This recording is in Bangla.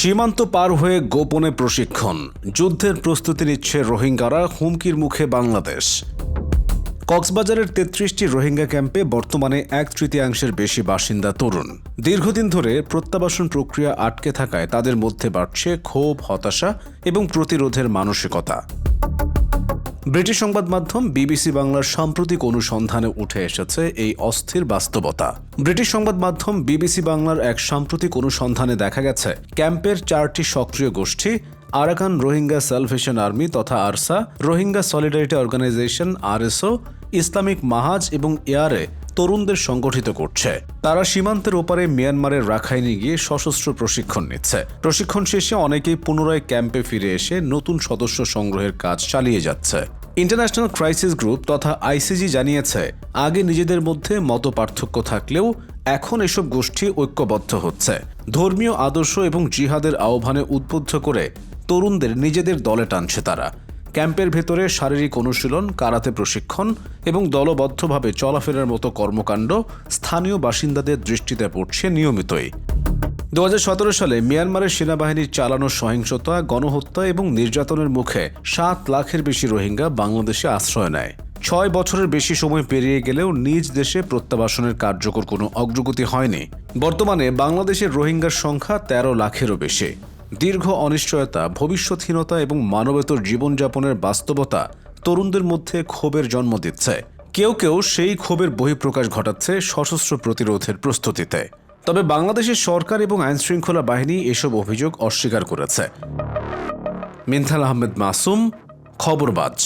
সীমান্ত পার হয়ে গোপনে প্রশিক্ষণ। যুদ্ধের প্রস্তুতি নিচ্ছে রোহিঙ্গারা, হুমকির মুখে বাংলাদেশ। কক্সবাজারের তেত্রিশটি রোহিঙ্গা ক্যাম্পে বর্তমানে এক তৃতীয়াংশের বেশি বাসিন্দা তরুণ। দীর্ঘদিন ধরে প্রত্যাবাসন প্রক্রিয়া আটকে থাকায় তাদের মধ্যে বাড়ছে ক্ষোভ, হতাশা এবং প্রতিরোধের মানসিকতা। ব্রিটিশ সংবাদ মাধ্যম বিবিসি বাংলার সাম্প্রতিক অনুসন্ধানে উঠে এসেছে এই অস্থির বাস্তবতা। ব্রিটিশ সংবাদ মাধ্যম বিবিসি বাংলার এক সাম্প্রতিক অনুসন্ধানে দেখা গেছে, ক্যাম্পের চারটি সক্রিয় গোষ্ঠী, আরাকান রোহিঙ্গা স্যালভেশন আর্মি তথা ARSA, Rohingya solidarity organisation RSO, Islamic Mahaz এবং এয়ারে তরুণদের সংগঠিত করছে। তারা সীমান্তের ওপারে মিয়ানমারের রাখাইনে গিয়ে সশস্ত্র প্রশিক্ষণ নিচ্ছে। প্রশিক্ষণ শেষে অনেকেই পুনরায় ক্যাম্পে ফিরে এসে নতুন সদস্য সংগ্রহের কাজ চালিয়ে যাচ্ছে। ইন্টারন্যাশনাল ক্রাইসিস গ্রুপ তথা আইসিজি জানিয়েছে, আগে নিজেদের মধ্যে মত পার্থক্য থাকলেও এখন এসব গোষ্ঠী ঐক্যবদ্ধ হচ্ছে। ধর্মীয় আদর্শ এবং জিহাদের আহ্বানে উদ্বুদ্ধ করে তরুণদের নিজেদের দলে টানছে তারা। ক্যাম্পের ভেতরে শারীরিক অনুশীলন, কারাতে প্রশিক্ষণ এবং দলবদ্ধভাবে চলাফেরার মতো কর্মকাণ্ড স্থানীয় বাসিন্দাদের দৃষ্টিতে পড়ছে নিয়মিতই। দু হাজার সতেরো সালে মিয়ানমারের সেনাবাহিনীর চালানো সহিংসতা, গণহত্যা এবং নির্যাতনের মুখে সাত লাখের বেশি রোহিঙ্গা বাংলাদেশে আশ্রয় নেয়। ছয় বছরের বেশি সময় পেরিয়ে গেলেও নিজ দেশে প্রত্যাবাসনের কার্যকর কোনো অগ্রগতি হয়নি। বর্তমানে বাংলাদেশের রোহিঙ্গার সংখ্যা তেরো লাখেরও বেশি। দীর্ঘ অনিশ্চয়তা, ভবিষ্যৎহীনতা এবং মানবেতর জীবনযাপনের বাস্তবতা তরুণদের মধ্যে ক্ষোভের জন্ম দিচ্ছে। কেউ কেউ সেই ক্ষোভের বহিঃপ্রকাশ ঘটাচ্ছে সশস্ত্র প্রতিরোধের প্রস্তুতিতে। তবে বাংলাদেশের সরকার এবং আইনশৃঙ্খলা বাহিনী এসব অভিযোগ অস্বীকার করেছে। মিনথাল আহমেদ মাসুম খবরবাজ।